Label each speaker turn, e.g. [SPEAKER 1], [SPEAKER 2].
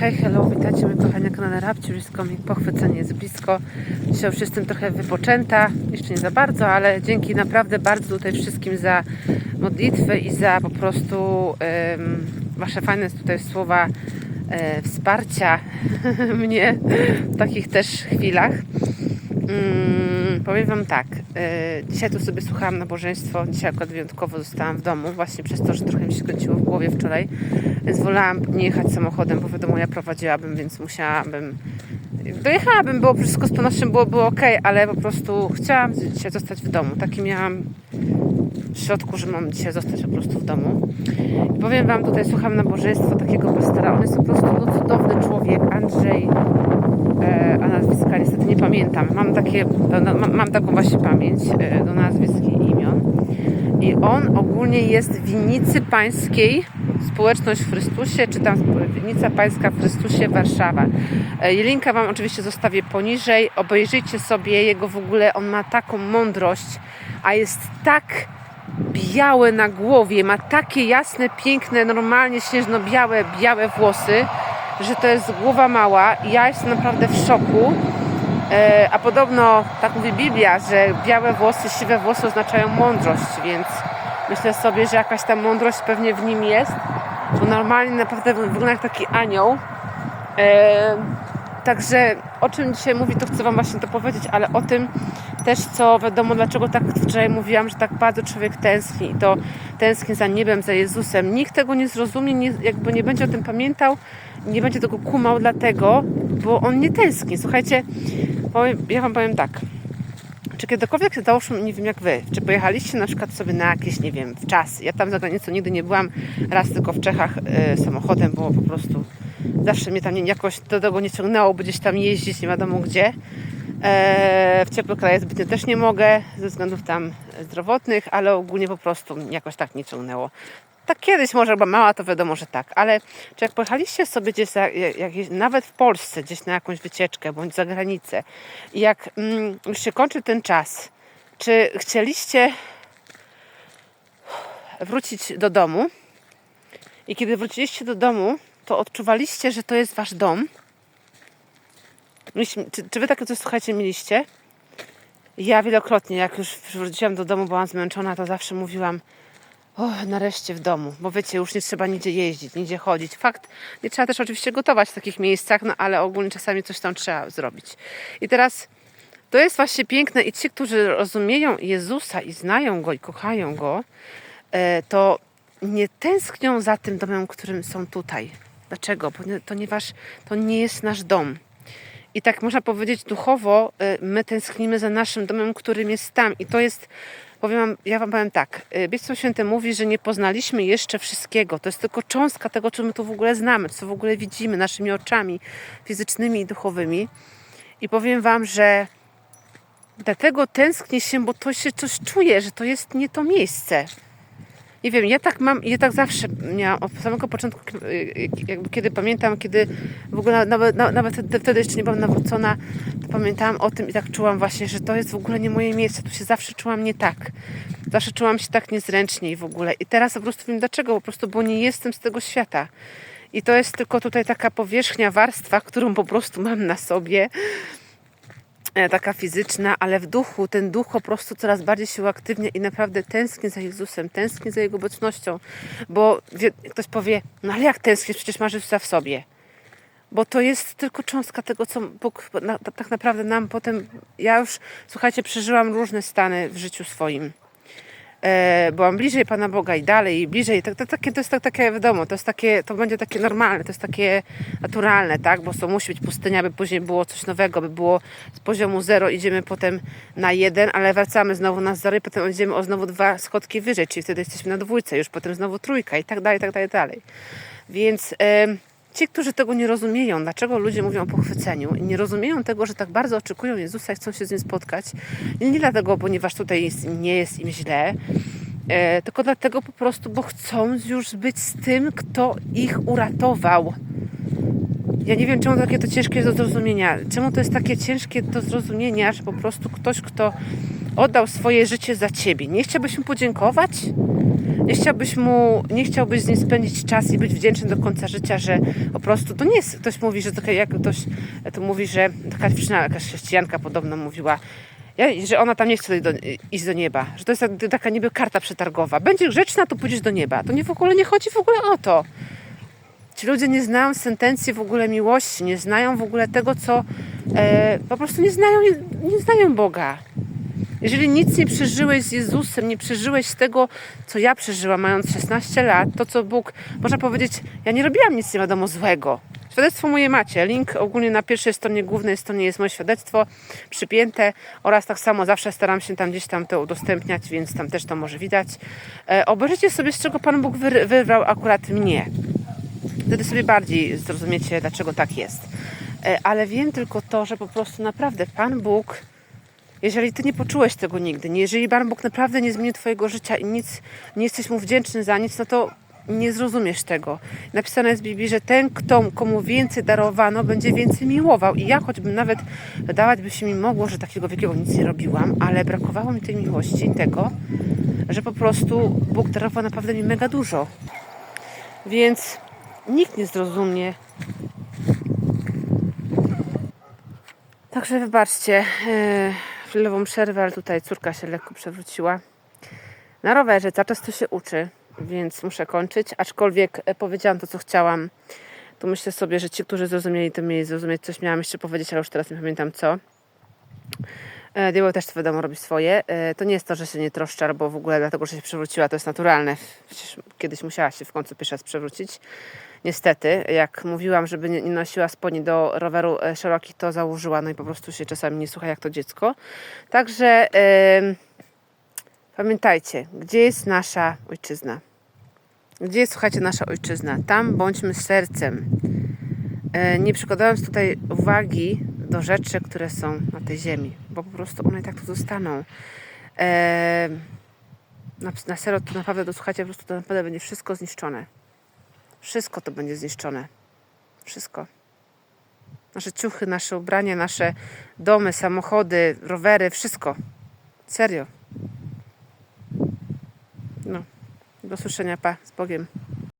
[SPEAKER 1] hej, hello, witajcie moi kochani na kanale Rabci, blisko mi pochwycenie jest blisko. Dzisiaj już jestem trochę wypoczęta, jeszcze nie za bardzo, ale dzięki naprawdę bardzo tutaj wszystkim za modlitwę i za po prostu em, Wasze fajne tutaj słowa e, wsparcia mnie w takich też chwilach. Mm, powiem Wam tak, e, dzisiaj tu sobie słuchałam nabożeństwo, dzisiaj akurat wyjątkowo zostałam w domu, właśnie przez to, że trochę mi się kręciło wczoraj, więc wolałam nie jechać samochodem, bo wiadomo, ja prowadziłabym, więc musiałabym, dojechałabym, było wszystko z pewnością było, było ok, ale po prostu chciałam dzisiaj zostać w domu, taki miałam w środku, że mam dzisiaj zostać po prostu w domu. I powiem Wam, tutaj słucham nabożeństwa takiego pastora, on jest po prostu no, cudowny człowiek, Andrzej, e, a nazwiska niestety nie pamiętam. Mam, takie, no, mam, mam taką właśnie pamięć e, do nazwisk i imion. I on ogólnie jest w winnicy pańskiej, społeczność w Chrystusie, czy tam winnica pańska w Chrystusie, Warszawa. E, Linka Wam oczywiście zostawię poniżej. Obejrzyjcie sobie jego w ogóle, on ma taką mądrość, a jest tak białe na głowie, ma takie jasne, piękne, normalnie śnieżno-białe, białe włosy, że to jest głowa mała. Ja jestem naprawdę w szoku. E, a podobno, tak mówi Biblia, że białe włosy, siwe włosy oznaczają mądrość, więc myślę sobie, że jakaś ta mądrość pewnie w nim jest, bo normalnie naprawdę wygląda jak taki anioł. Także o czym dzisiaj mówi, to chcę Wam właśnie to powiedzieć, ale o tym też, co wiadomo, dlaczego tak wczoraj mówiłam, że tak bardzo człowiek tęskni i to tęskni za niebem, za Jezusem. Nikt tego nie zrozumie, nie, jakby nie będzie o tym pamiętał, nie będzie tego kumał dlatego, bo on nie tęskni. Słuchajcie, powiem, ja Wam powiem tak. Czy kiedykolwiek załóżmy, nie wiem jak Wy, czy pojechaliście na przykład sobie na jakieś, nie wiem, w czas. Ja tam za granicą nigdy nie byłam, raz tylko w Czechach e, samochodem, było po prostu zawsze mnie tam nie, jakoś do tego nie ciągnęło, by gdzieś tam jeździć, nie wiadomo gdzie. E, w ciepłe kraje zbytnio też nie mogę, ze względów tam zdrowotnych, ale ogólnie po prostu jakoś tak nie ciągnęło. Tak kiedyś może była mała, to wiadomo, że tak, ale czy jak pojechaliście sobie gdzieś, nawet w Polsce, gdzieś na jakąś wycieczkę, bądź za granicę i jak mm, już się kończy ten czas, czy chcieliście wrócić do domu i kiedy wróciliście do domu, to odczuwaliście, że to jest wasz dom? Czy, czy wy takie coś, słuchajcie, mieliście? Ja wielokrotnie, jak już wróciłam do domu, byłam zmęczona, to zawsze mówiłam, o, nareszcie w domu, bo wiecie, już nie trzeba nigdzie jeździć, nigdzie chodzić. Fakt, nie trzeba też oczywiście gotować w takich miejscach, no ale ogólnie czasami coś tam trzeba zrobić. I teraz to jest właśnie piękne i ci, którzy rozumieją Jezusa i znają Go i kochają Go, e, to nie tęsknią za tym domem, którym są tutaj. Dlaczego? Ponieważ to nie jest nasz dom. I tak można powiedzieć duchowo, y, my tęsknimy za naszym domem, którym jest tam. I to jest, powiem wam, ja wam powiem tak, y, Pismo Święte mówi, że nie poznaliśmy jeszcze wszystkiego. To jest tylko cząstka tego, co my tu w ogóle znamy, co w ogóle widzimy naszymi oczami fizycznymi i duchowymi. I powiem wam, że dlatego tęsknię się, bo to się coś czuje, że to jest nie to miejsce. Nie wiem, ja tak mam, ja tak zawsze miałam od samego początku, y, jakby kiedy pamiętam, kiedy w ogóle nawet, na- nawet wtedy- jeszcze nie byłam nawrócona, to pamiętałam o tym i tak czułam właśnie, że to jest w ogóle nie moje miejsce. Tu się zawsze czułam nie tak. Zawsze czułam się tak niezręcznie i w ogóle. I teraz po prostu wiem dlaczego, po prostu, bo nie jestem z tego świata. I to jest tylko tutaj taka powierzchnia, warstwa, którą po prostu mam na sobie taka fizyczna, ale w duchu, ten duch po prostu coraz bardziej się uaktywnia i naprawdę tęsknię za Jezusem, tęsknię za Jego obecnością, bo wie, ktoś powie, no ale jak tęsknisz, przecież masz Jezusa w sobie. Bo to jest tylko cząstka tego, co Bóg na, tak naprawdę nam potem, ja już, słuchajcie, przeżyłam różne stany w życiu swoim. E, byłam bliżej Pana Boga i dalej, i bliżej. Tak, to, takie, to jest tak, takie, wiadomo, to jest takie, to będzie takie normalne, to jest takie naturalne, tak? Bo to musi być pustynia, by później było coś nowego, by było z poziomu zero idziemy potem na jeden, ale wracamy znowu na zero i potem idziemy o znowu dwa schodki wyżej, czyli wtedy jesteśmy na dwójce, już potem znowu trójka i tak dalej, i tak dalej, tak dalej. Więc em, ci, którzy tego nie rozumieją, dlaczego ludzie mówią o pochwyceniu i nie rozumieją tego, że tak bardzo oczekują Jezusa i chcą się z Nim spotkać, nie, dlatego, ponieważ tutaj nie jest im źle, e, tylko dlatego po prostu, bo chcą już być z tym, kto ich uratował. Ja nie wiem, czemu takie to ciężkie do zrozumienia. Czemu to jest takie ciężkie do zrozumienia, że po prostu ktoś, kto oddał swoje życie za ciebie, nie chciałbyś mu podziękować? Nie chciałbyś mu, nie chciałbyś z nim spędzić czas i być wdzięczny do końca życia, że po prostu to nie jest, ktoś mówi, że to jak ktoś to mówi, że taka dziewczyna, jakaś chrześcijanka podobno mówiła, że ona tam nie chce do, iść do nieba, że to jest tak- taka niby karta przetargowa. Będzie grzeczna, to pójdziesz do nieba. To nie w ogóle nie chodzi w ogóle o to. Ci ludzie nie znają sentencji w ogóle miłości, nie znają w ogóle tego, co e, po prostu nie znają, nie, nie znają Boga. Jeżeli nic nie przeżyłeś z Jezusem, nie przeżyłeś tego, co ja przeżyłam, mając 16 lat, to co Bóg, można powiedzieć, ja nie robiłam nic nie wiadomo złego. Świadectwo moje macie. Link ogólnie na pierwszej stronie, głównej stronie jest moje świadectwo przypięte oraz tak samo zawsze staram się tam gdzieś tam to udostępniać, więc tam też to może widać. E, obejrzyjcie sobie, z czego Pan Bóg wyr- wybrał akurat mnie. Wtedy sobie bardziej zrozumiecie, dlaczego tak jest. E, Ale wiem tylko to, że po prostu naprawdę Pan Bóg, jeżeli Ty nie poczułeś tego nigdy, jeżeli Pan Bóg naprawdę nie zmienił Twojego życia i nic, nie jesteś Mu wdzięczny za nic, no to nie zrozumiesz tego. Napisane jest w Biblii, że ten, kto, komu więcej darowano, będzie więcej miłował. I ja choćbym nawet wydawać by się mi mogło, że takiego wielkiego nic nie robiłam, ale brakowało mi tej miłości, tego, że po prostu Bóg darował naprawdę mi mega dużo. Więc nikt nie zrozumie. Także wybaczcie e, chwilową przerwę, ale tutaj córka się lekko przewróciła. Na rowerze cały czas to się uczy, więc muszę kończyć. Aczkolwiek e, powiedziałam to, co chciałam. To myślę sobie, że ci, którzy zrozumieli, to mieli zrozumieć. Coś miałam jeszcze powiedzieć, ale już teraz nie pamiętam co. E, Diabeł też wiadomo robi swoje. E, To nie jest to, że się nie troszczy, albo w ogóle dlatego, że się przewróciła, to jest naturalne. Przecież kiedyś musiała się w końcu pierwszy raz przewrócić. Niestety, jak mówiłam, żeby nie nosiła spodni do roweru e, szerokich, to założyła, no i po prostu się czasami nie słucha jak to dziecko. Także em, pamiętajcie, gdzie jest nasza ojczyzna? Gdzie jest, słuchajcie, nasza ojczyzna? Tam bądźmy sercem. E, nie przykładając tutaj uwagi do rzeczy, które są na tej ziemi, bo po prostu one i tak tu zostaną. E, na, na serio to naprawdę, to słuchajcie, po prostu to naprawdę będzie wszystko zniszczone. Wszystko to będzie zniszczone. Wszystko. Nasze ciuchy, nasze ubrania, nasze domy, samochody, rowery, wszystko. Serio. No. Do słyszenia, pa, z Bogiem.